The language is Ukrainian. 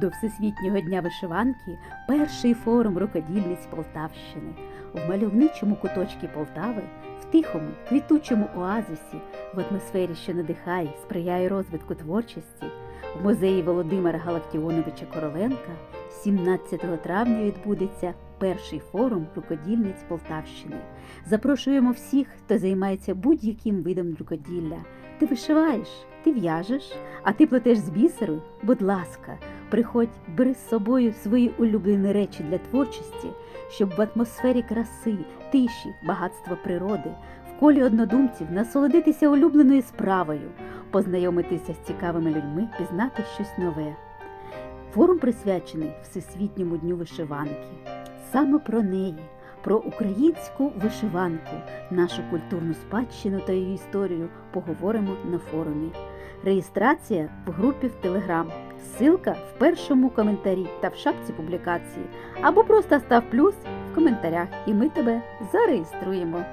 До Всесвітнього дня вишиванки перший форум рукодільниць Полтавщини в мальовничому куточку Полтави, в тихому, квітучому оазисі, в атмосфері, що надихає, сприяє розвитку творчості, в музеї Володимира Галактіоновича Короленка 17 травня відбудеться перший форум рукодільниць Полтавщини. Запрошуємо всіх, хто займається будь-яким видом рукоділля. Ти вишиваєш, ти в'яжеш, а ти плетеш з бісеру? Будь ласка, приходь, бери з собою свої улюблені речі для творчості, щоб в атмосфері краси, тиші, багатства природи, в колі однодумців насолодитися улюбленою справою, познайомитися з цікавими людьми, пізнати щось нове. Форум присвячений Всесвітньому дню вишиванки. Саме про неї, про українську вишиванку, нашу культурну спадщину та її історію поговоримо на форумі. Реєстрація в групі в Телеграм. Ссылка в першому коментарі та в шапці публікації. Або просто став плюс в коментарях, і ми тебе зареєструємо.